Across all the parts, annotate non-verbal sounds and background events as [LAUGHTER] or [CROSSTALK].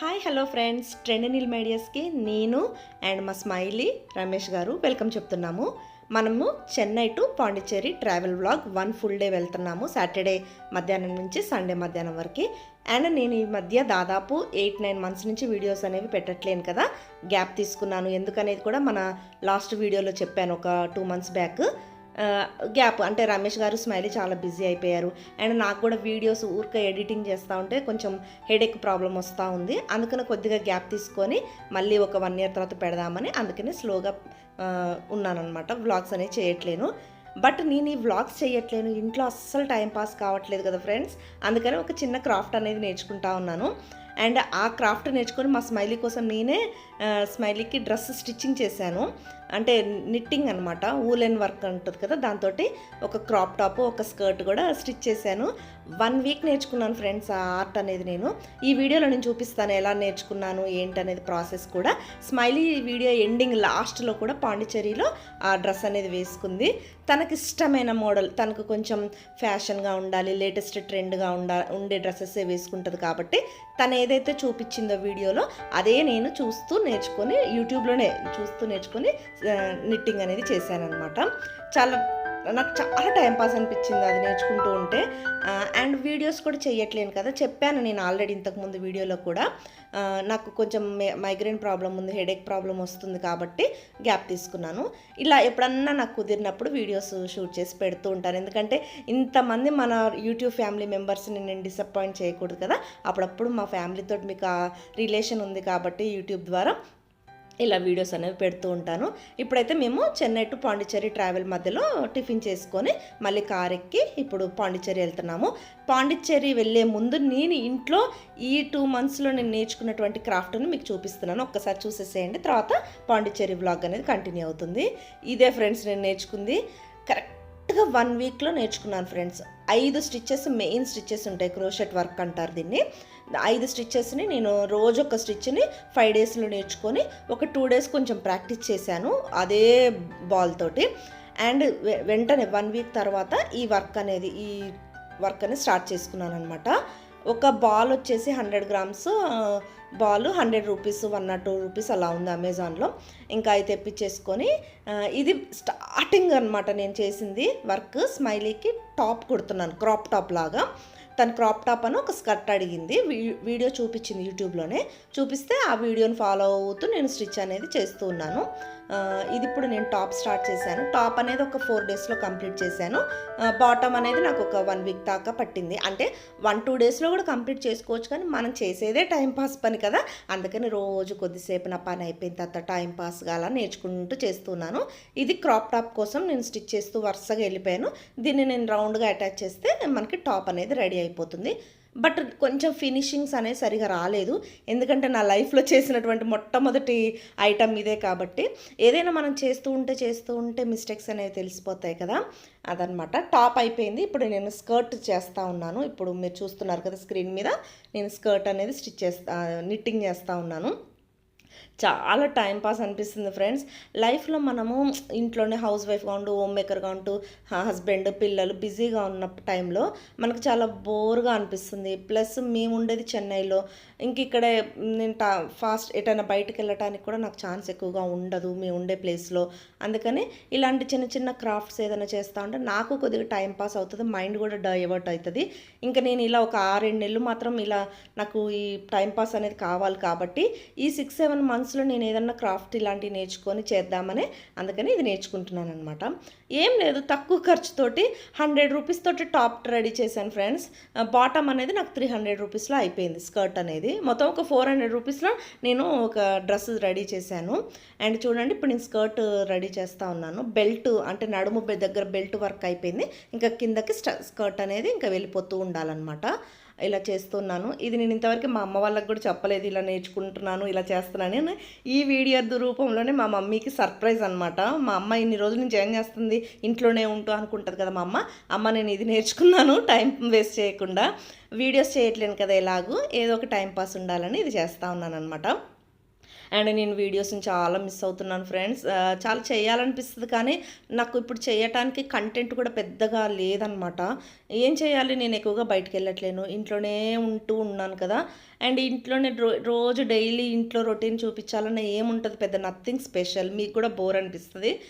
Hi hello friends trend Neel మీడియాస్కి నేను and మా Smiley Ramesh garu welcome చెప్తున్నాము. మనము Chennai to Pondicherry travel vlog one full day వెళ్తున్నాము. Saturday మధ్యాహ్నం నుంచి సండే మధ్యాహ్నం వరకు. అండ్ నేను ఈ మధ్య దాదాపు ఎయిట్ నైన్ మంత్స్ నుంచి వీడియోస్ అనేవి పెట్టట్లేను కదా. గ్యాప్ తీసుకున్నాను. ఎందుకనేది కూడా మన లాస్ట్ వీడియోలో చెప్పాను ఒక టూ మంత్స్ బ్యాక్ గ్యాప్ అంటే రమేష్ గారు స్మైలీ చాలా బిజీ అయిపోయారు. అండ్ నాకు కూడా వీడియోస్ ఊరికే ఎడిటింగ్ చేస్తూ ఉంటే కొంచెం హెడేక్ ప్రాబ్లం వస్తూ ఉంది. అందుకని కొద్దిగా గ్యాప్ తీసుకొని మళ్ళీ ఒక వన్ ఇయర్ తర్వాత పెడదామని అందుకని స్లోగా ఉన్నానన్నమాట. వ్లాగ్స్ అనేవి చేయట్లేను. బట్ నేను ఈ వ్లాగ్స్ చేయట్లేను. ఇంట్లో అస్సలు టైం పాస్ కావట్లేదు కదా ఫ్రెండ్స్. అందుకని ఒక చిన్న క్రాఫ్ట్ అనేది నేర్చుకుంటా ఉన్నాను. అండ్ ఆ క్రాఫ్ట్ నేర్చుకొని మా స్మైలీ కోసం నేనే స్మైలీకి డ్రెస్ స్టిచ్చింగ్ చేశాను. అంటే నిట్టింగ్ అనమాట ఊలెన్ వర్క్ ఉంటుంది కదా దాంతో ఒక క్రాప్ టాప్ ఒక స్కర్ట్ కూడా స్టిచ్ చేశాను. వన్ వీక్ నేర్చుకున్నాను ఫ్రెండ్స్ ఆ ఆర్ట్ అనేది నేను. ఈ వీడియోలో నేను చూపిస్తాను ఎలా నేర్చుకున్నాను ఏంటి అనేది ప్రాసెస్ కూడా. స్మైలీ వీడియో ఎండింగ్ లాస్ట్లో కూడా పాండిచ్చేరిలో ఆ డ్రెస్ అనేది వేసుకుంది. తనకి ఇష్టమైన మోడల్ తనకు కొంచెం ఫ్యాషన్గా ఉండాలి లేటెస్ట్ ట్రెండ్గా ఉండా ఉండే డ్రెస్సెస్ వేసుకుంటుంది కాబట్టి తను ఏదైతే చూపించిందో వీడియోలో అదే నేను చూస్తూ నేర్చుకొని యూట్యూబ్లోనే చూస్తూ నేర్చుకొని నిట్టింగ్ అనేది చేశానమాట చాలా నాకు చాలా టైంపాస్ అనిపించింది అది నేర్చుకుంటూ ఉంటే. అండ్ వీడియోస్ కూడా చేయట్లేను కదా. చెప్పాను నేను ఆల్రెడీ ఇంతకుముందు వీడియోలో కూడా. నాకు కొంచెం మైగ్రేన్ ప్రాబ్లం ఉంది హెడేక్ ప్రాబ్లం వస్తుంది కాబట్టి గ్యాప్ తీసుకున్నాను. ఇలా ఎప్పుడన్నా నాకు కుదిరినప్పుడు వీడియోస్ షూట్ చేసి పెడుతూ ఉంటాను. ఎందుకంటే ఇంతమంది మన యూట్యూబ్ ఫ్యామిలీ మెంబర్స్ని నేను డిసప్పాయింట్ చేయకూడదు కదా. అప్పుడప్పుడు మా ఫ్యామిలీతో మీకు రిలేషన్ ఉంది కాబట్టి యూట్యూబ్ ద్వారా ఇలా వీడియోస్ అనేవి పెడుతూ ఉంటాను. ఇప్పుడైతే మేము చెన్నై టు పాండిచ్చేరి ట్రావెల్ మధ్యలో టిఫిన్ చేసుకొని మళ్ళీ కార్ ఎక్కి ఇప్పుడు పాండిచ్చేరి వెళ్తున్నాము. పాండిచ్చేరి వెళ్ళే ముందు నేను ఇంట్లో ఈ టూ మంత్స్లో నేను నేర్చుకున్నటువంటి క్రాఫ్ట్ని మీకు చూపిస్తున్నాను. ఒక్కసారి చూసేసేయండి. తర్వాత పాండిచ్చేరి వ్లాగ్ అనేది కంటిన్యూ అవుతుంది. ఇదే ఫ్రెండ్స్ నేను నేర్చుకుంది. కరెక్ట్గా వన్ వీక్లో నేర్చుకున్నాను ఫ్రెండ్స్. ఐదు స్టిచ్చెస్ మెయిన్ స్టిచ్చెస్ ఉంటాయి. క్రోషెట్ వర్క్ అంటారు దీన్ని. ఐదు స్టిచ్చెస్ని నేను రోజు ఒక స్టిచ్ని ఫైవ్ డేస్లో నేర్చుకొని ఒక టూ డేస్ కొంచెం ప్రాక్టీస్ చేశాను అదే బాల్ తోటి. అండ్ వెంటనే వన్ వీక్ తర్వాత ఈ వర్క్ అనేది ఈ వర్క్ అనేది స్టార్ట్ చేసుకున్నాను అనమాట ఒక బాల్ వచ్చేసి hundred grams ball hundred rupees one not two rupees అలా ఉంది అమెజాన్లో. ఇంకా అయితే తెప్పించేసుకొని ఇది స్టార్టింగ్ అనమాట నేను చేసింది వర్క్. స్మైలీకి టాప్ కుడుతున్నాను క్రాప్ టాప్ లాగా. తను క్రాప్ టాప్ అని ఒక స్కర్ట్ అడిగింది. వీ- వీడియో చూపించింది యూట్యూబ్లోనే. చూపిస్తే ఆ వీడియోని ఫాలో అవుతూ నేను స్టిచ్ అనేది చేస్తూ ఉన్నాను. ఇది ఇప్పుడు నేను టాప్ స్టార్ట్ చేశాను. టాప్ అనేది ఒక ఫోర్ డేస్లో కంప్లీట్ చేశాను. బాటమ్ అనేది నాకు ఒక వన్ వీక్ దాకా పట్టింది. అంటే వన్ టూ డేస్లో కూడా కంప్లీట్ చేసుకోవచ్చు కానీ మనం చేసేదే టైం పాస్ పని కదా. అందుకని రోజు కొద్దిసేపు నా పని అయిపోయిన తర్వాత టైం పాస్గా అలా నేర్చుకుంటూ చేస్తున్నాను. ఇది క్రాప్ టాప్ కోసం నేను స్టిచ్ చేస్తూ వరుసగా వెళ్ళిపోయాను. దీన్ని నేను రౌండ్గా అటాచ్ చేస్తే మనకి టాప్ అనేది రెడీ అయిపోతుంది. బట్ కొంచెం ఫినిషింగ్స్ అనేది సరిగా రాలేదు. ఎందుకంటే నా లైఫ్లో చేసినటువంటి మొట్టమొదటి ఐటమ్ ఇదే కాబట్టి. ఏదైనా మనం చేస్తూ ఉంటే చేస్తూ ఉంటే మిస్టేక్స్ అనేవి తెలిసిపోతాయి కదా. అదనమాట. టాప్ అయిపోయింది. ఇప్పుడు నేను స్కర్ట్ చేస్తూ ఉన్నాను. ఇప్పుడు మీరు చూస్తున్నారు కదా స్క్రీన్ మీద. నేను స్కర్ట్ అనేది స్టిచ్ చేస్తా నిట్టింగ్ చేస్తూ ఉన్నాను. చాలా టైం పాస్ అనిపిస్తుంది ఫ్రెండ్స్ లైఫ్లో మనము ఇంట్లోనే హౌస్ వైఫ్గా ఉంటూ హోమ్ మేకర్గా ఉంటూ హస్బెండ్ పిల్లలు బిజీగా ఉన్న టైంలో మనకు చాలా బోర్గా అనిపిస్తుంది. ప్లస్ మేము ఉండేది చెన్నైలో. ఇంక ఇక్కడ నేను టా ఫాస్ట్ ఎటైనా బయటకు వెళ్ళటానికి కూడా నాకు ఛాన్స్ ఎక్కువగా ఉండదు. మేము ఉండే ప్లేస్లో. అందుకని ఇలాంటి చిన్న చిన్న క్రాఫ్ట్స్ ఏదైనా చేస్తూ ఉంటే నాకు కొద్దిగా టైం పాస్ అవుతుంది. మైండ్ కూడా డైవర్ట్ అవుతుంది ఇంకా నేను ఇలా ఒక ఆరేడు నెలలు మాత్రం ఇలా నాకు ఈ టైం పాస్ అనేది కావాలి కాబట్టి ఈ సిక్స్ సెవెన్ మంత్స్లో నేను ఏదన్నా క్రాఫ్ట్ ఇలాంటివి నేర్చుకొని చేద్దామని అందుకని ఇది నేర్చుకుంటున్నాను అనమాట ఏం లేదు తక్కువ ఖర్చుతోటి హండ్రెడ్ రూపీస్ తోటి టాప్ రెడీ చేశాను ఫ్రెండ్స్. బాటమ్ అనేది నాకు త్రీ హండ్రెడ్ రూపీస్లో అయిపోయింది స్కర్ట్ అనేది. మొత్తం ఒక ఫోర్ హండ్రెడ్ రూపీస్లో నేను ఒక డ్రెస్ రెడీ చేశాను. అండ్ చూడండి ఇప్పుడు నేను స్కర్ట్ రెడీ చేస్తూ ఉన్నాను. బెల్ట్ అంటే నడుము దగ్గర బెల్ట్ వర్క్ అయిపోయింది. ఇంకా కిందకి స్ట- స్కర్ట్ అనేది ఇంకా వెళ్ళిపోతూ ఉండాలన్నమాట. ఇలా చేస్తున్నాను. ఇది నేను ఇంతవరకు మా అమ్మ వాళ్ళకి కూడా చెప్పలేదు ఇలా నేర్చుకుంటున్నాను ఇలా చేస్తున్నాను అని. ఈ వీడియో రూపంలోనే మా మమ్మీకి సర్ప్రైజ్ అనమాట మా అమ్మ ఇన్ని రోజుల నుంచి ఏం చేస్తుంది? ఇంట్లోనే ఉంటూ అనుకుంటుంది కదా మా అమ్మ. అమ్మ నేను ఇది నేర్చుకున్నాను టైం వేస్ట్ చేయకుండా. వీడియోస్ చేయట్లేను కదా ఎలాగూ? ఏదో ఒక టైం పాస్ ఉండాలని ఇది చేస్తూ ఉన్నాను అనమాట అండ్ నేను వీడియోస్ని చాలా మిస్ అవుతున్నాను ఫ్రెండ్స్. చాలా చేయాలనిపిస్తుంది కానీ నాకు ఇప్పుడు చేయటానికి కంటెంట్ కూడా పెద్దగా లేదనమాట. ఏం చేయాలి? నేను ఎక్కువగా బయటకు వెళ్ళట్లేను. ఇంట్లోనే ఉంటూ ఉన్నాను కదా. అండ్ ఇంట్లోనే రో రోజు డైలీ ఇంట్లో రొటీన్ చూపించాలన్న ఏముంటుంది? పెద్ద నథింగ్ స్పెషల్. మీకు కూడా బోర్ అనిపిస్తుంది.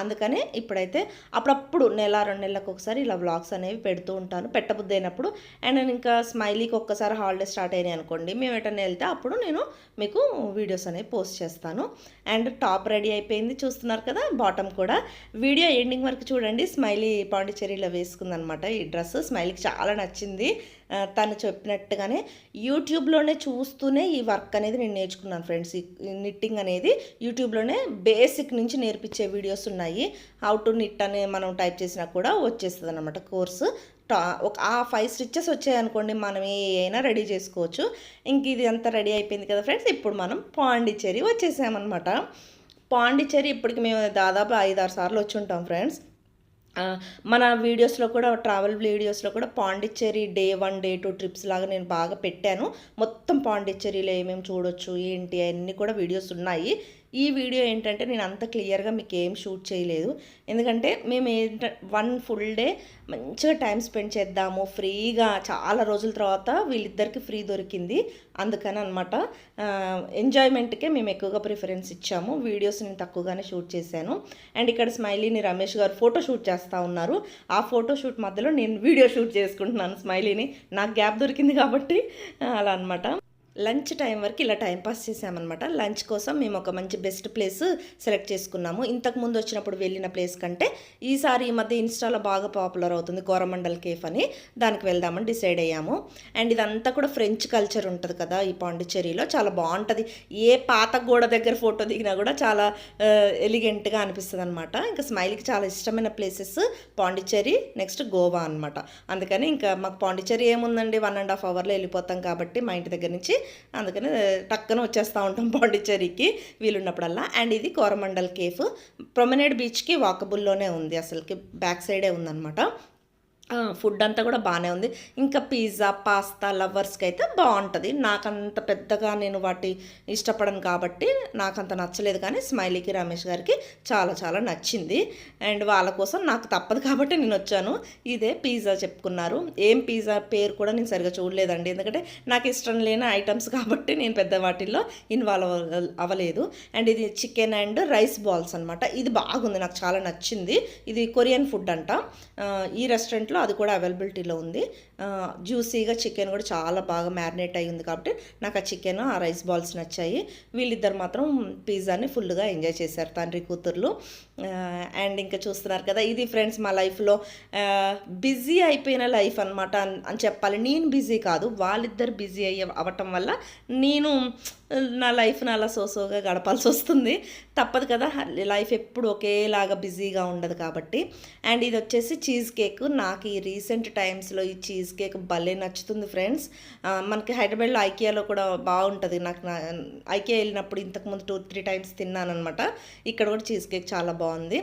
అందుకనే ఇప్పుడైతే అప్పుడప్పుడు నెల రెండు నెలలకు ఒకసారి ఇలా వ్లాగ్స్ అనేవి పెడుతూ ఉంటాను. పెట్టబుద్ధి అయినప్పుడు. అండ్ నేను ఇంకా స్మైలీకి ఒక్కసారి హాలిడే స్టార్ట్ అయినాయి అనుకోండి. మేము ఎటన్నా వెళ్తే అప్పుడు నేను మీకు వీడియోస్ అనేవి పోస్ట్ చేస్తాను. అండ్ టాప్ రెడీ అయిపోయింది చూస్తున్నారు కదా బాటమ్ కూడా. వీడియో ఎండింగ్ వరకు చూడండి. స్మైలీ పాండిచేరిలో వేసుకుందనమాట ఈ డ్రెస్. స్మైలీకి చాలా నచ్చింది. తను చెప్పినట్టుగానే యూట్యూబ్లోనే చూస్తూనే ఈ వర్క్ అనేది నేను నేర్చుకున్నాను ఫ్రెండ్స్. ఈ నిట్టింగ్ అనేది యూట్యూబ్లోనే బేసిక్ నుంచి నేర్పించే వీడియోస్ ఉన్నాయి. హౌ టు నిట్ అని మనం టైప్ చేసినా కూడా వచ్చేస్తుంది అనమాట కోర్సు. టా ఒక ఆ ఫైవ్ స్టిచ్చెస్ వచ్చాయనుకోండి మనం ఏ అయినా రెడీ చేసుకోవచ్చు. ఇంక ఇది అంతా రెడీ అయిపోయింది కదా ఫ్రెండ్స్ ఇప్పుడు మనం పాండిచ్చేరి వచ్చేసామన్నమాట. పాండిచ్చేరి ఇప్పటికి మేము దాదాపు ఐదారు సార్లు వచ్చి ఉంటాం ఫ్రెండ్స్ మన వీడియోస్లో కూడా ట్రావెల్ వీడియోస్లో కూడా Pondicherry day one day two trips లాగా నేను బాగా పెట్టాను. మొత్తం పాండిచ్చేరిలో ఏమేమి చూడొచ్చు ఏంటి అన్నీ కూడా వీడియోస్ ఉన్నాయి. ఈ వీడియో ఏంటంటే నేను అంత క్లియర్గా మీకు ఏం షూట్ చేయలేదు. ఎందుకంటే మేము ఏంట వన్ ఫుల్ డే మంచిగా టైం స్పెండ్ చేద్దాము ఫ్రీగా. చాలా రోజుల తర్వాత వీళ్ళిద్దరికి ఫ్రీ దొరికింది. అందుకని అనమాట ఎంజాయ్మెంట్కే మేము ఎక్కువగా ప్రిఫరెన్స్ ఇచ్చాము. వీడియోస్ నేను తక్కువగానే షూట్ చేశాను. అండ్ ఇక్కడ స్మైలీని రమేష్ గారు ఫోటో షూట్ చేస్తూ ఉన్నారు. ఆ ఫోటో షూట్ మధ్యలో నేను వీడియో షూట్ చేసుకుంటున్నాను స్మైలీని. నాకు గ్యాప్ దొరికింది కాబట్టి అలా అనమాట లంచ్ టైం వరకు ఇలా టైం పాస్ చేసామన్నమాట. లంచ్ కోసం మేము ఒక మంచి బెస్ట్ ప్లేస్ సెలెక్ట్ చేసుకున్నాము. ఇంతకు ముందు వచ్చినప్పుడు వెళ్ళిన ప్లేస్ కంటే ఈసారి ఈ మధ్య ఇన్స్టాలో బాగా పాపులర్ అవుతుంది కోరమండల్ కేఫ్ అని. దానికి వెళ్దామని డిసైడ్ అయ్యాము. అండ్ ఇదంతా కూడా ఫ్రెంచ్ కల్చర్ ఉంటుంది కదా ఈ పాండిచ్చేరిలో. చాలా బాగుంటుంది. ఏ పాత గోడ దగ్గర ఫోటో దిగినా కూడా చాలా ఎలిగెంట్గా అనిపిస్తుంది అనమాట ఇంకా స్మైల్కి చాలా ఇష్టమైన ప్లేసెస్ పాండిచ్చేరి నెక్స్ట్ గోవా అనమాట అందుకని ఇంకా మాకు పాండిచ్చేరి ఏముందండి? వన్ అండ్ హాఫ్ అవర్లో వెళ్ళిపోతాం కాబట్టి మా ఇంటి దగ్గర నుంచి అందుకని టక్కన వచ్చేస్తూ ఉంటాం [LAUGHS] పాండిచ్చేరికి వీలున్నప్పుడల్లా. అండ్ ఇది కోరమండల్ కేఫ్. ప్రొమెనేడ్ బీచ్కి వాకబుల్లోనే ఉంది. అసలుకి బ్యాక్ సైడే ఉందన్నమాట. ఫుడ్ అంతా కూడా బాగానే ఉంది. ఇంకా పిజ్జా పాస్తా లవర్స్కి అయితే బాగుంటుంది నాకంత పెద్దగా నేను వాటి ఇష్టపడను కాబట్టి నాకంత నచ్చలేదు కానీ స్మైలీకి రమేష్ గారికి చాలా చాలా నచ్చింది. అండ్ వాళ్ళ కోసం నాకు తప్పదు కాబట్టి నేను వచ్చాను. ఇదే పిజ్జా చెప్పుకున్నారు. ఏం పిజ్జా పేరు కూడా నేను సరిగా చూడలేదండి. ఎందుకంటే నాకు ఇష్టం లేని ఐటమ్స్ కాబట్టి నేను పెద్ద వాటిల్లో ఇన్వాల్వ్ అవ- అవ్వలేదు. అండ్ ఇది చికెన్ అండ్ రైస్ బాల్స్ అనమాట ఇది బాగుంది. నాకు చాలా నచ్చింది. ఇది కొరియన్ ఫుడ్ అంట. ఈ రెస్టారెంట్లో అది కూడా అవైలబిలిటీలో ఉంది. జ్యూసీగా చికెన్ కూడా చాలా బాగా మ్యారినేట్ అయ్యింది కాబట్టి నాకు ఆ చికెన్ ఆ రైస్ బాల్స్ నచ్చాయి. వీళ్ళిద్దరు మాత్రం పిజ్జాని ఫుల్గా ఎంజాయ్ చేశారు తండ్రి కూతుర్లు. అండ్ ఇంకా చూస్తున్నారు కదా ఇది ఫ్రెండ్స్ మా లైఫ్లో బిజీ అయిపోయిన లైఫ్ అనమాట అని చెప్పాలి. నేను బిజీ కాదు వాళ్ళిద్దరు బిజీ అయ్యే అవ్వటం వల్ల నేను నా లైఫ్ని అలా సోసోగా గడపాల్సి వస్తుంది. తప్పదు కదా లైఫ్ ఎప్పుడు ఒకేలాగా బిజీగా ఉండదు కాబట్టి. అండ్ ఇది వచ్చేసి చీజ్ కేక్ నాకు ఈ రీసెంట్ టైమ్స్లో ఈ చీజ్ కేక్ భలే నచ్చుతుంది ఫ్రెండ్స్. మనకి హైదరాబాద్లో ఐకియాలో కూడా బాగుంటుంది. నాకు ఐకియా వెళ్ళినప్పుడు ఇంతకుముందు టూ త్రీ టైమ్స్ తిన్నానమాట ఇక్కడ కూడా చీజ్ కేక్ చాలా బాగుంది.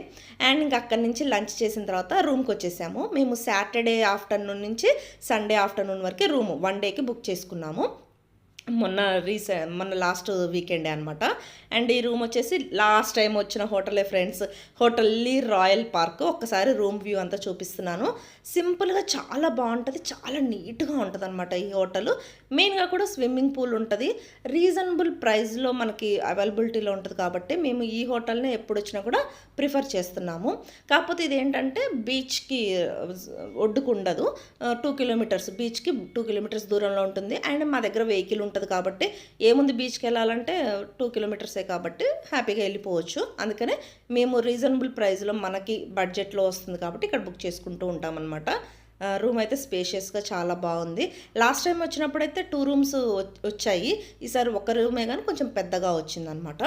అండ్ ఇంకా అక్కడి నుంచి లంచ్ చేసిన తర్వాత రూమ్కి వచ్చేసాము. మేము సాటర్డే ఆఫ్టర్నూన్ నుంచి సండే ఆఫ్టర్నూన్ వరకు రూమ్ వన్ డేకి బుక్ చేసుకున్నాము. మొన్న రీసె మొన్న లాస్ట్ వీకెండే అనమాట అండ్ ఈ రూమ్ వచ్చేసి లాస్ట్ టైం వచ్చిన హోటలే friends. Hotel Le Royal Park. ఒక్కసారి రూమ్ వ్యూ అంతా చూపిస్తున్నాను. సింపుల్గా చాలా బాగుంటుంది. చాలా నీట్గా ఉంటుంది అనమాట ఈ హోటల్. మెయిన్గా కూడా స్విమ్మింగ్ పూల్ ఉంటుంది. రీజనబుల్ ప్రైస్లో మనకి అవైలబిలిటీలో ఉంటుంది కాబట్టి మేము ఈ హోటల్ని ఎప్పుడు వచ్చినా కూడా ప్రిఫర్ చేస్తున్నాము. కాకపోతే ఇది ఏంటంటే బీచ్కి ఒడ్డుకు ఉండదు టూ కిలోమీటర్స్ బీచ్కి టూ కిలోమీటర్స్ దూరంలో ఉంటుంది. అండ్ మా దగ్గర వెహికల్ ఉంటుంది కాబట్టి ఏముంది బీచ్కి వెళ్ళాలంటే టూ కిలోమీటర్సే కాబట్టి హ్యాపీగా వెళ్ళిపోవచ్చు. అందుకనే మేము రీజనబుల్ ప్రైస్లో మనకి బడ్జెట్లో వస్తుంది కాబట్టి ఇక్కడ బుక్ చేసుకుంటూ ఉంటామన్నమాట. రూమ్ అయితే స్పేషియస్గా చాలా బాగుంది. లాస్ట్ టైం వచ్చినప్పుడు అయితే టూ రూమ్స్ వచ్చాయి. ఈసారి ఒక రూమే కానీ కొంచెం పెద్దగా వచ్చిందనమాట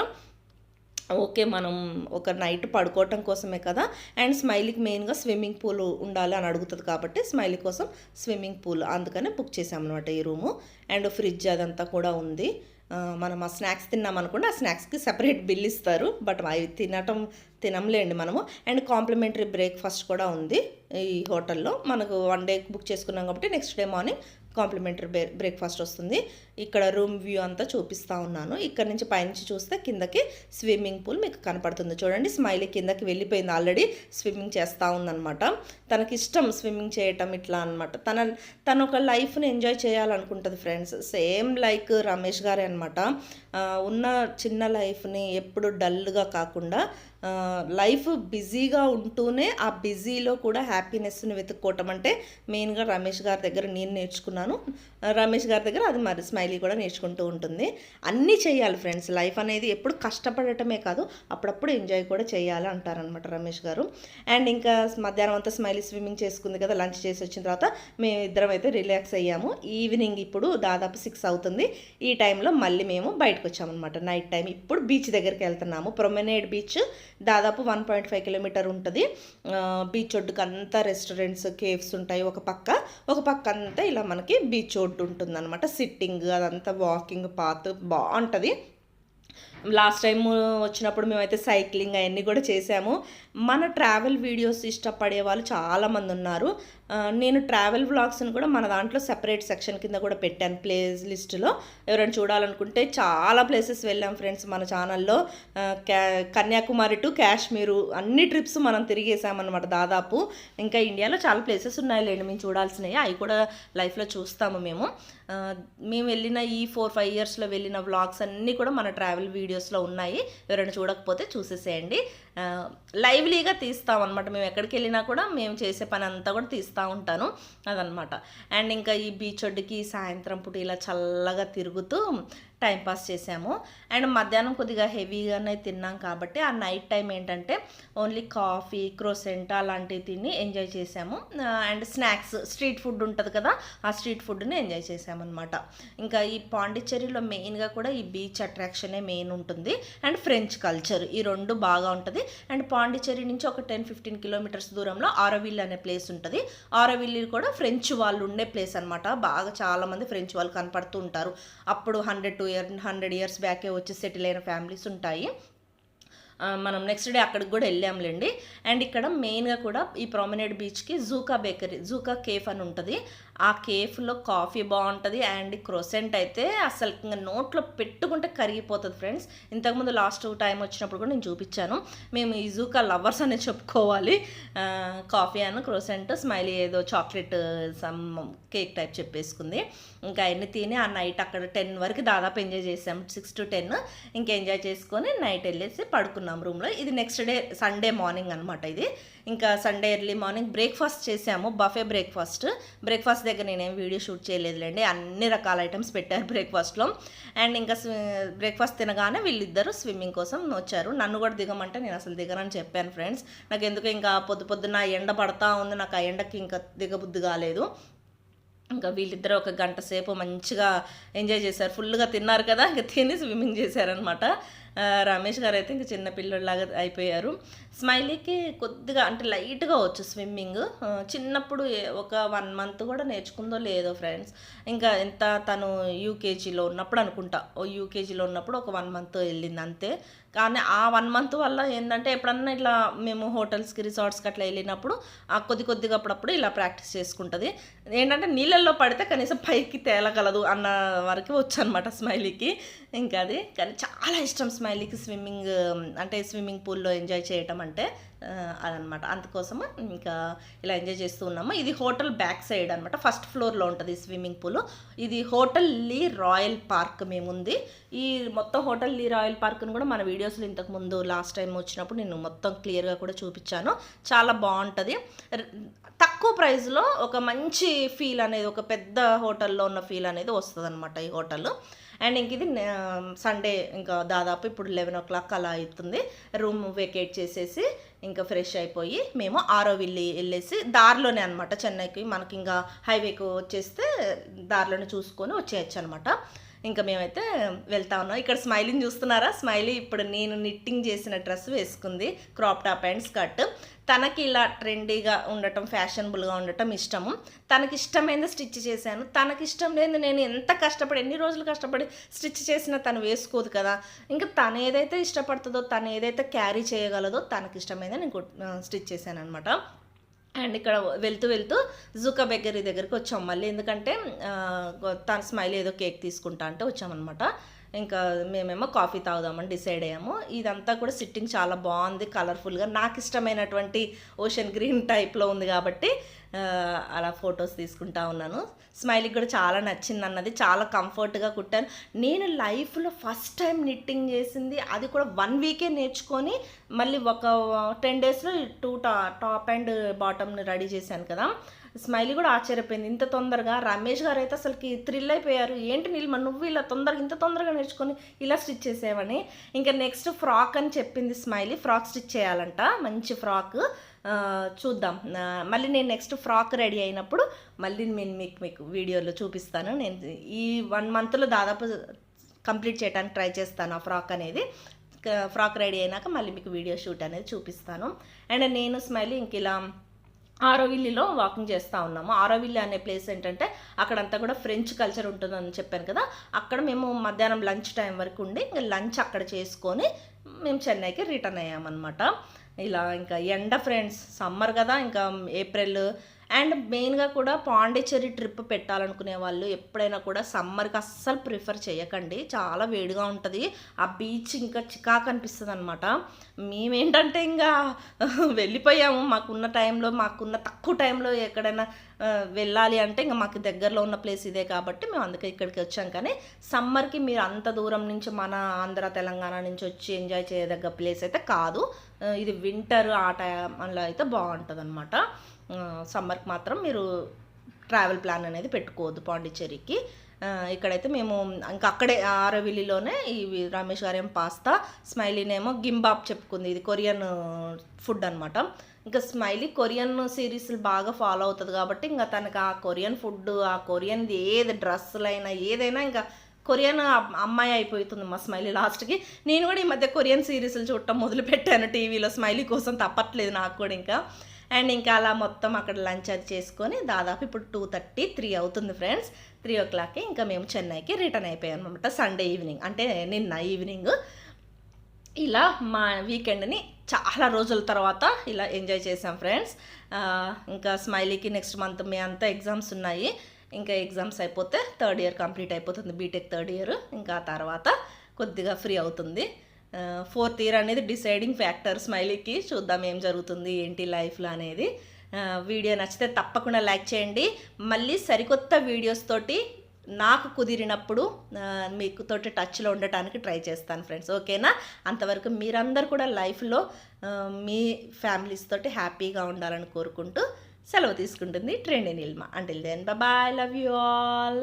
ఓకే మనం ఒక నైట్ పడుకోవటం కోసమే కదా? అండ్ స్మైలీకి మెయిన్గా స్విమ్మింగ్ పూల్ ఉండాలి అని అడుగుతుంది కాబట్టి స్మైలీ కోసం స్విమ్మింగ్ పూల్ అందుకనే బుక్ చేసామన్నమాట ఈ రూము. అండ్ ఫ్రిడ్జ్ అదంతా కూడా ఉంది. మనం ఆ స్నాక్స్ తిన్నాం ఆ స్నాక్స్కి సెపరేట్ బిల్ ఇస్తారు. బట్ అవి తినటం తినంలేండి మనము. అండ్ కాంప్లిమెంటరీ బ్రేక్ఫాస్ట్ కూడా ఉంది ఈ హోటల్లో. మనకు వన్ డే బుక్ చేసుకున్నాం కాబట్టి నెక్స్ట్ డే మార్నింగ్ కాంప్లిమెంటరీ బ్రే బ్రేక్ఫాస్ట్ వస్తుంది. ఇక్కడ రూమ్ వ్యూ అంతా చూపిస్తూ ఉన్నాను. ఇక్కడ నుంచి పైనుంచి చూస్తే కిందకి స్విమ్మింగ్ పూల్ మీకు కనపడుతుంది. చూడండి స్మైలీ కిందకి వెళ్ళిపోయింది. ఆల్రెడీ స్విమ్మింగ్ చేస్తూ ఉందన్నమాట. తనకిష్టం స్విమ్మింగ్ చేయటం ఇట్లా అనమాట తన తన ఒక లైఫ్ని ఎంజాయ్ చేయాలనుకుంటుంది ఫ్రెండ్స్. సేమ్ లైక్ రమేష్ గారే అనమాట ఉన్న చిన్న లైఫ్ని ఎప్పుడు డల్గా కాకుండా లైఫ్ బిజీగా ఉంటూనే ఆ బిజీలో కూడా హ్యాపీనెస్ని వెతుక్కోవటం అంటే మెయిన్గా రమేష్ గారి దగ్గర నేను నేర్చుకున్నాను. రమేష్ గారి దగ్గర అది మరి స్మైలీ కూడా నేర్చుకుంటూ ఉంటుంది. అన్నీ చేయాలి ఫ్రెండ్స్. లైఫ్ అనేది ఎప్పుడు కష్టపడటమే కాదు అప్పుడప్పుడు ఎంజాయ్ కూడా చేయాలి అంటారనమాట రమేష్ గారు. అండ్ ఇంకా మధ్యాహ్నం అంతా స్మైలీ స్విమ్మింగ్ చేసుకుంది కదా లంచ్ చేసి వచ్చిన తర్వాత మేము ఇద్దరం అయితే రిలాక్స్ అయ్యాము. ఈవినింగ్ ఇప్పుడు దాదాపు సిక్స్ అవుతుంది. ఈ టైంలో మళ్ళీ మేము బయటకు వచ్చామన్నమాట. నైట్ టైం ఇప్పుడు బీచ్ దగ్గరికి వెళ్తున్నాము. ప్రొమెనేడ్ బీచ్ దాదాపు వన్ పాయింట్ ఫైవ్ కిలోమీటర్ ఉంటుంది. బీచ్ ఒడ్డుకు అంతా రెస్టారెంట్స్ కేవ్స్ ఉంటాయి ఒక పక్క. ఒక పక్క అంతా ఇలా మనకి బీచ్ ఒడ్డు ఉంటుంది అనమాట సిట్టింగ్ అదంతా వాకింగ్ పాత్ బాగుంటుంది. లాస్ట్ టైం వచ్చినప్పుడు మేమైతే సైక్లింగ్ అవన్నీ కూడా చేసాము. మన ట్రావెల్ వీడియోస్ ఇష్టపడే వాళ్ళు చాలామంది ఉన్నారు. నేను ట్రావెల్ వ్లాగ్స్ని కూడా మన దాంట్లో సెపరేట్ సెక్షన్ కింద కూడా పెట్టాను ప్లేస్ లిస్టులో ఎవరైనా చూడాలనుకుంటే చాలా ప్లేసెస్ వెళ్ళాం ఫ్రెండ్స్ మన ఛానల్లో క్యా- కన్యాకుమారి టు కాశ్మీరు అన్ని ట్రిప్స్ మనం తిరిగేసామన్నమాట దాదాపు. ఇంకా ఇండియాలో చాలా ప్లేసెస్ ఉన్నాయి లేండి మేము చూడాల్సినవి. అవి కూడా లైఫ్లో చూస్తాము మేము. మేము వెళ్ళిన ఈ ఫోర్ ఫైవ్ ఇయర్స్లో వెళ్ళిన వ్లాగ్స్ అన్నీ కూడా మన ట్రావెల్ వీడియోస్లో ఉన్నాయి. ఎవరైనా చూడకపోతే చూసేసేయండి. లైవ్లీగా తీస్తాం అనమాట మేము ఎక్కడికి వెళ్ళినా కూడా మేము చేసే పని అంతా కూడా తీస్తూ ఉంటాను. అదనమాట అండ్ ఇంకా ఈ బీచ్ ఒడ్డుకి సాయంత్రం పూట ఇలా చల్లగా తిరుగుతూ టైంపాస్ చేసాము. అండ్ మధ్యాహ్నం కొద్దిగా హెవీగానే తిన్నాం కాబట్టి ఆ నైట్ టైం ఏంటంటే ఓన్లీ కాఫీ క్రోసెంట్ అలాంటివి తిని ఎంజాయ్ చేసాము. అండ్ స్నాక్స్ స్ట్రీట్ ఫుడ్ ఉంటుంది కదా ఆ స్ట్రీట్ ఫుడ్ని ఎంజాయ్ చేసామన్నమాట. ఇంకా ఈ పాండిచ్చేరిలో మెయిన్గా కూడా ఈ బీచ్ అట్రాక్షనే మెయిన్ ఉంటుంది. అండ్ ఫ్రెంచ్ కల్చర్ ఈ రెండు బాగా ఉంటుంది. అండ్ పాండిచ్చేరి నుంచి ఒక టెన్ ఫిఫ్టీన్ కిలోమీటర్స్ దూరంలో ఆరోవిల్ అనే ప్లేస్ ఉంటుంది. ఆరోవిల్లి కూడా ఫ్రెంచ్ వాళ్ళు ఉండే ప్లేస్ అనమాట బాగా చాలామంది ఫ్రెంచ్ వాళ్ళు కనపడుతూ ఉంటారు. అప్పుడు hundred two year hundred years బ్యాకే వచ్చి సెటిల్ అయిన ఫ్యామిలీస్ ఉంటాయి. మనం నెక్స్ట్ డే అక్కడికి కూడా వెళ్ళాంలేండి. అండ్ ఇక్కడ మెయిన్గా కూడా ఈ ప్రామినేట్ బీచ్కి జూకా బేకరీ జూకా కేఫ్ అని ఉంటుంది. ఆ కేఫ్లో కాఫీ బాగుంటుంది అండ్ క్రోసెంట్ అయితే అసలు ఇంకా నోట్లో పెట్టుకుంటే కరిగిపోతుంది ఫ్రెండ్స్. ఇంతకుముందు లాస్ట్ టైం వచ్చినప్పుడు కూడా నేను చూపించాను మేము ఇజుకా లవర్స్ అనే చెప్పుకోవాలి. కాఫీ అను క్రోసెంట్ స్మైలీ ఏదో చాక్లెట్ సమ్ కేక్ టైప్ చెప్పేసుకుంది. ఇంకా అన్ని తిని ఆ నైట్ అక్కడ టెన్ వరకు దాదాపు ఎంజాయ్ చేసాం. సిక్స్ టు టెన్ ఇంకా ఎంజాయ్ చేసుకొని నైట్ వెళ్ళేసి పడుకున్నాం రూమ్లో. ఇది నెక్స్ట్ డే సండే మార్నింగ్ అనమాట ఇది. ఇంకా సండే ఎర్లీ మార్నింగ్ బ్రేక్ఫాస్ట్ చేసాము బఫే బ్రేక్ఫాస్ట్ బ్రేక్ఫాస్ట్ దగ్గర నేనేం వీడియో షూట్ చేయలేదులేండి అన్ని రకాల ఐటమ్స్ పెట్టారు బ్రేక్ఫాస్ట్లో అండ్ ఇంకా బ్రేక్ఫాస్ట్ తినగానే వీళ్ళిద్దరూ స్విమ్మింగ్ కోసం వచ్చారు. నన్ను కూడా దిగమంటే నేను అసలు దిగనని చెప్పాను ఫ్రెండ్స్ నాకు ఎందుకు ఇంకా పొద్దు పొద్దున్న ఎండ పడతా ఉంది నాకు ఆ ఎండకి ఇంకా దిగబుద్ధి కాలేదు. ఇంకా వీళ్ళిద్దరూ ఒక గంట సేపు మంచిగా ఎంజాయ్ చేశారు. ఫుల్గా తిన్నారు కదా ఇంకా తిని స్విమ్మింగ్ చేశారనమాట రమేష్ గారు అయితే ఇంకా చిన్న పిల్లడిలాగా అయిపోయారు. స్మైలీకి కొద్దిగా అంటే లైట్గా వచ్చు స్విమ్మింగ్. చిన్నప్పుడు ఒక వన్ మంత్ కూడా నేర్చుకుందో లేదో ఫ్రెండ్స్. ఇంకా ఎంత తను యూకేజీలో ఉన్నప్పుడు అనుకుంటా. ఓ యూకేజీలో ఉన్నప్పుడు ఒక వన్ మంత్ వెళ్ళింది అంతే. కానీ ఆ వన్ మంత్ వల్ల ఏంటంటే ఎప్పుడన్నా ఇట్లా మేము హోటల్స్కి రిసార్ట్స్కి అట్లా వెళ్ళినప్పుడు ఆ కొద్ది కొద్దిగా అప్పుడప్పుడు ఇలా ప్రాక్టీస్ చేసుకుంటుంది. ఏంటంటే నీళ్ళల్లో పడితే కనీసం పైకి తేలగలదు అన్న వరకు వచ్చు అనమాట స్మైలీకి. ఇంకా అది. కానీ చాలా ఇష్టం స్మైలీకి స్విమ్మింగ్ అంటే స్విమ్మింగ్ పూల్లో ఎంజాయ్ చేయటం అంటే అదనమాట. అందుకోసం ఇంకా ఇలా ఎంజాయ్ చేస్తూ ఉన్నాము. ఇది హోటల్ బ్యాక్ సైడ్ అనమాట ఫస్ట్ ఫ్లోర్లో ఉంటుంది స్విమ్మింగ్ పూల్. ఇది హోటల్ లీ రాయల్ పార్క్ మేముంది. ఈ మొత్తం హోటల్ లీ రాయల్ పార్క్ను కూడా మన వీడియోస్లో ఇంతకుముందు లాస్ట్ టైం వచ్చినప్పుడు నేను మొత్తం క్లియర్గా కూడా చూపించాను. చాలా బాగుంటుంది. తక్కువ ప్రైస్లో ఒక మంచి ఫీల్ అనేది ఒక పెద్ద హోటల్లో ఉన్న ఫీల్ అనేది వస్తుంది అనమాట ఈ హోటల్. అండ్ ఇంక ఇది సండే ఇంకా దాదాపు ఇప్పుడు లెవెన్ ఓ క్లాక్ అలా అవుతుంది. రూమ్ వెకేట్ చేసేసి ఇంకా ఫ్రెష్ అయిపోయి మేము ఆరో వెళ్ళి వెళ్ళేసి దారిలోనే అనమాట చెన్నైకి. మనకి ఇంకా హైవేకి వచ్చేస్తే దారిలోనే చూసుకొని వచ్చేయచ్చు అనమాట ఇంకా మేమైతే వెళ్తా ఉన్నాం. ఇక్కడ స్మైలింగ్ చూస్తున్నారా? స్మైలీ ఇప్పుడు నేను నిట్టింగ్ చేసిన డ్రెస్ వేసుకుంది. క్రాప్ టాప్ అండ్ స్కర్ట్ తనకి ఇలా ట్రెండీగా ఉండటం ఫ్యాషనబుల్గా ఉండటం ఇష్టము. తనకి ఇష్టమైనది స్టిచ్ చేశాను. తనకి ఇష్టం లేదు నేను ఎంత కష్టపడి ఎన్ని రోజులు కష్టపడి స్టిచ్ చేసినా తను వేసుకోదు కదా. ఇంకా తను ఏదైతే ఇష్టపడుతుందో తను ఏదైతే క్యారీ చేయగలదో తనకి ఇష్టమైనది నేను స్టిచ్ చేశాను అనమాట అండ్ ఇక్కడ వెళ్తూ వెళ్తూ జుకా బేకరీ దగ్గరికి వచ్చాం మళ్ళీ. ఎందుకంటే తన స్మైల్ ఏదో కేక్ తీసుకుంటా అంటే వచ్చామన్నమాట. ఇంకా మేమేమో కాఫీ తాగుదామని డిసైడ్ అయ్యాము. ఇదంతా కూడా సిట్టింగ్ చాలా బాగుంది కలర్ఫుల్గా నాకు ఇష్టమైనటువంటి ఓషన్ గ్రీన్ టైప్లో ఉంది కాబట్టి అలా ఫొటోస్ తీసుకుంటా ఉన్నాను. స్మైల్కి కూడా చాలా నచ్చింది అన్నది చాలా కంఫర్ట్గా కుట్టాను. నేను లైఫ్లో ఫస్ట్ టైం నిట్టింగ్ చేసింది అది కూడా వన్ వీకే నేర్చుకొని మళ్ళీ ఒక టెన్ డేస్లో టూ టా టాప్ అండ్ బాటమ్ని రెడీ చేశాను కదా. స్మైలీ కూడా ఆశ్చర్యపోయింది. ఇంత తొందరగా? రమేష్ గారు అయితే అసలుకి థ్రిల్ అయిపోయారు. ఏంటి నీళ్ళు నువ్వు ఇలా తొందరగా ఇంత తొందరగా నేర్చుకొని ఇలా స్టిచ్ చేసేవని? ఇంకా నెక్స్ట్ ఫ్రాక్ అని చెప్పింది స్మైలీ. ఫ్రాక్ స్టిచ్ చేయాలంట. మంచి ఫ్రాక్. చూద్దాం. మళ్ళీ నేను నెక్స్ట్ ఫ్రాక్ రెడీ అయినప్పుడు మళ్ళీ నేను మీకు మీకు వీడియోలో చూపిస్తాను. నేను ఈ వన్ మంత్లో దాదాపు కంప్లీట్ చేయడానికి ట్రై చేస్తాను ఆ ఫ్రాక్ అనేది. ఫ్రాక్ రెడీ అయినాక మళ్ళీ మీకు వీడియో షూట్ అనేది చూపిస్తాను. అండ్ నేను స్మైలీ ఇంక ఇలా ఆరోవిల్లిలో వాకింగ్ చేస్తూ ఉన్నాము. ఆరోవిల్లి అనే ప్లేస్ ఏంటంటే అక్కడంతా కూడా ఫ్రెంచ్ కల్చర్ ఉంటుందని చెప్పాను కదా అక్కడ మేము మధ్యాహ్నం లంచ్ టైం వరకు ఉండి ఇంకా లంచ్ అక్కడ చేసుకొని మేము చెన్నైకి రిటర్న్ అయ్యామన్నమాట. ఇలా ఇంకా ఎండ ఫ్రెండ్స్ సమ్మర్ కదా ఇంకా ఏప్రిల్ అండ్ మెయిన్గా కూడా పాండిచ్చేరి ట్రిప్ పెట్టాలనుకునే వాళ్ళు ఎప్పుడైనా కూడా సమ్మర్కి అస్సలు ప్రిఫర్ చేయకండి. చాలా వేడిగా ఉంటుంది. ఆ బీచ్ ఇంకా చికాకు అనిపిస్తుంది అనమాట మేమేంటంటే ఇంకా వెళ్ళిపోయాము. మాకున్న టైంలో మాకున్న తక్కువ టైంలో ఎక్కడైనా వెళ్ళాలి అంటే ఇంకా మాకు దగ్గరలో ఉన్న ప్లేస్ ఇదే కాబట్టి మేము అందుకే ఇక్కడికి వచ్చాం. కానీ సమ్మర్కి మీరు అంత దూరం నుంచి మన ఆంధ్ర తెలంగాణ నుంచి వచ్చి ఎంజాయ్ చేయదగ్గ ప్లేస్ అయితే కాదు. ఇది వింటర్ ఆ టైంలో అయితే బాగుంటుంది అనమాట సమ్మర్కి మాత్రం మీరు ట్రావెల్ ప్లాన్ అనేది పెట్టుకోవద్దు పాండిచ్చేరికి. ఇక్కడైతే మేము ఇంకా అక్కడే ఆరవిల్లిలోనే ఈ రమేష్ గారు ఏం పాస్తా స్మైలీనేమో గింబాబ్ చెప్పుకుంది. ఇది కొరియన్ ఫుడ్ అనమాట ఇంకా స్మైలీ కొరియన్ సిరీస్లు బాగా ఫాలో అవుతుంది కాబట్టి ఇంకా తనకు ఆ కొరియన్ ఫుడ్ ఆ కొరియన్ ఏది డ్రెస్సులైనా ఏదైనా ఇంకా కొరియన్ అమ్మాయి అయిపోతుంది మా స్మైలీ లాస్ట్కి. నేను కూడా ఈ మధ్య కొరియన్ సిరీస్లు చూడటం మొదలుపెట్టాను టీవీలో స్మైలీ కోసం తప్పట్లేదు నాకు కూడా ఇంకా. అండ్ ఇంకా అలా మొత్తం అక్కడ లంచ్ అది చేసుకొని దాదాపు ఇప్పుడు టూ థర్టీ త్రీ అవుతుంది ఫ్రెండ్స్. త్రీ ఓ క్లాక్కి ఇంకా మేము చెన్నైకి రిటర్న్ అయిపోయాం అనమాట సండే ఈవినింగ్. అంటే నిన్న ఈవినింగ్. ఇలా మా వీకెండ్ని చాలా రోజుల తర్వాత ఇలా ఎంజాయ్ చేసాం ఫ్రెండ్స్. ఇంకా స్మైలీకి నెక్స్ట్ మంత్ మీ అంతా ఎగ్జామ్స్ ఉన్నాయి. ఇంకా ఎగ్జామ్స్ అయిపోతే థర్డ్ ఇయర్ కంప్లీట్ అయిపోతుంది బీటెక్ థర్డ్ ఇయర్. ఇంకా తర్వాత కొద్దిగా ఫ్రీ అవుతుంది. ఫోర్త్ ఇయర్ అనేది డిసైడింగ్ ఫ్యాక్టర్ స్మైలీకి చూద్దాం ఏం జరుగుతుంది ఏంటి లైఫ్లో అనేది. వీడియో నచ్చితే తప్పకుండా లైక్ చేయండి. మళ్ళీ సరికొత్త వీడియోస్ తోటి నాకు కుదిరినప్పుడు మీకు తోటి టచ్లో ఉండటానికి ట్రై చేస్తాను ఫ్రెండ్స్ ఓకేనా? అంతవరకు మీరందరూ కూడా లైఫ్లో మీ ఫ్యామిలీస్ తోటి హ్యాపీగా ఉండాలని కోరుకుంటూ సెలవు తీసుకుంటుంది trend నిల్మా. Until then bye love you all